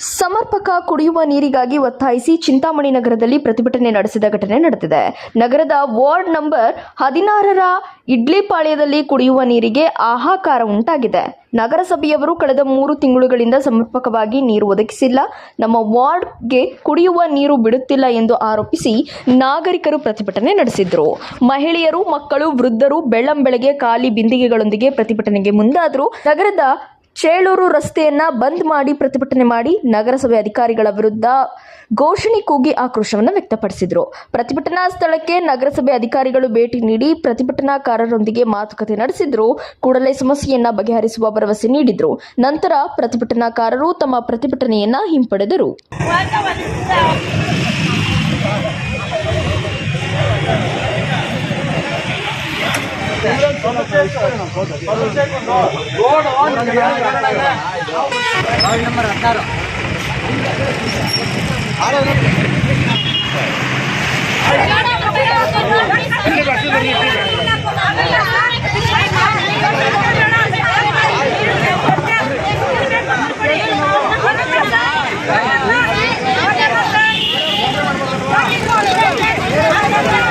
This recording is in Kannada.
ಸಮರ್ಪಕ ಕುಡಿಯುವ ನೀರಿಗಾಗಿ ಒತ್ತಾಯಿಸಿ ಚಿಂತಾಮಣಿ ನಗರದಲ್ಲಿ ಪ್ರತಿಭಟನೆ ನಡೆಸಿದ ಘಟನೆ ನಡೆದಿದೆ. ನಗರದ ವಾರ್ಡ್ ನಂಬರ್ ಹದಿನಾರರ ಇಡ್ಲಿಪಾಳ್ಯದಲ್ಲಿ ಕುಡಿಯುವ ನೀರಿಗೆ ಆಹಾಕಾರ ಉಂಟಾಗಿದೆ. ನಗರಸಭೆಯವರು ಕಳೆದ ಮೂರು ತಿಂಗಳುಗಳಿಂದ ಸಮರ್ಪಕವಾಗಿ ನೀರು ಒದಗಿಸಿಲ್ಲ. ನಮ್ಮ ವಾರ್ಡ್ಗೆ ಕುಡಿಯುವ ನೀರು ಬಿಡುತ್ತಿಲ್ಲ ಎಂದು ಆರೋಪಿಸಿ ನಾಗರಿಕರು ಪ್ರತಿಭಟನೆ ನಡೆಸಿದ್ರು. ಮಹಿಳೆಯರು, ಮಕ್ಕಳು, ವೃದ್ಧರು ಬೆಳ್ಳಂಬೆಳಗ್ಗೆ ಖಾಲಿ ಬಿಂದಿಗೆಗಳೊಂದಿಗೆ ಪ್ರತಿಭಟನೆಗೆ ಮುಂದಾದರು. ನಗರದ ಚೇಳೂರು ರಸ್ತೆಯನ್ನ ಬಂದ್ ಮಾಡಿ ಪ್ರತಿಭಟನೆ ಮಾಡಿ ನಗರಸಭೆ ಅಧಿಕಾರಿಗಳ ವಿರುದ್ಧ ಘೋಷಣೆ ಕೂಗಿ ಆಕ್ರೋಶವನ್ನು ವ್ಯಕ್ತಪಡಿಸಿದರು. ಪ್ರತಿಭಟನಾ ಸ್ಥಳಕ್ಕೆ ನಗರಸಭೆ ಅಧಿಕಾರಿಗಳು ಭೇಟಿ ನೀಡಿ ಪ್ರತಿಭಟನಾಕಾರರೊಂದಿಗೆ ಮಾತುಕತೆ ನಡೆಸಿದ್ರು. ಕೂಡಲೇ ಸಮಸ್ಯೆಯನ್ನ ಬಗೆಹರಿಸುವ ಭರವಸೆ ನೀಡಿದ್ರು. ನಂತರ ಪ್ರತಿಭಟನಾಕಾರರು ತಮ್ಮ ಪ್ರತಿಭಟನೆಯನ್ನ ಹಿಂಪಡೆದರು. ನಂಬರ್ ಹದಿನಾರು Thank you.